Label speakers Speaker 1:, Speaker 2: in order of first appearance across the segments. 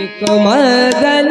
Speaker 1: एक
Speaker 2: Madan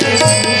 Speaker 2: Thank you.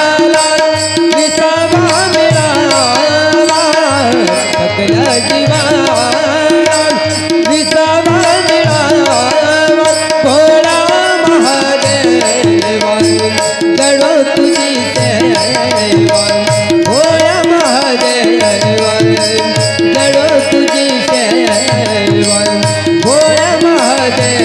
Speaker 2: day.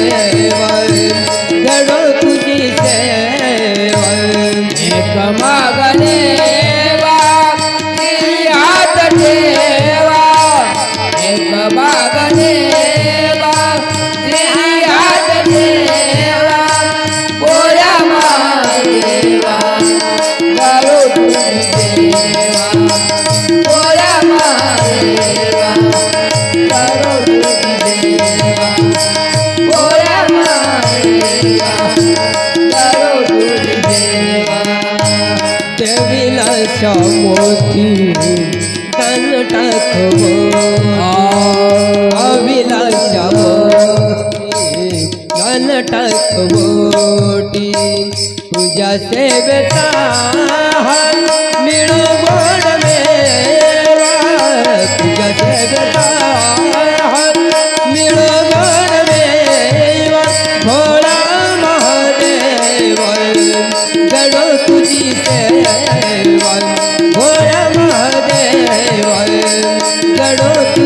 Speaker 1: माझ्या मोती कान टाकव अविलाषा मोती कान टाक मोठी तुझ्या सेवेचा मिळू गोड मेवा तुझ्या सेवेचा I don't.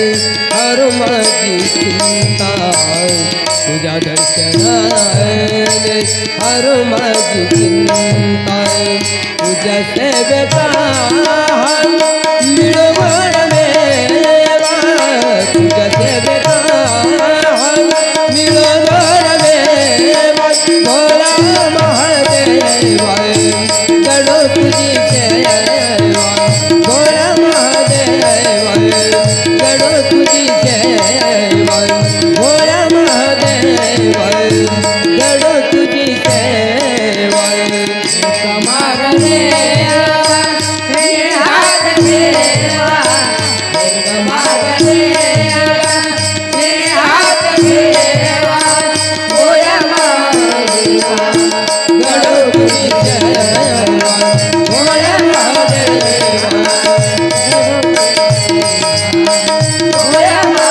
Speaker 1: हर सीता तुझा दर्शन हरुमति चिंता तुझ से बेटा मिलो गडो तुझी सेवा भोला महादेवा गडो तुझी सेवा
Speaker 2: कमाल देवा देवा
Speaker 1: Goiaba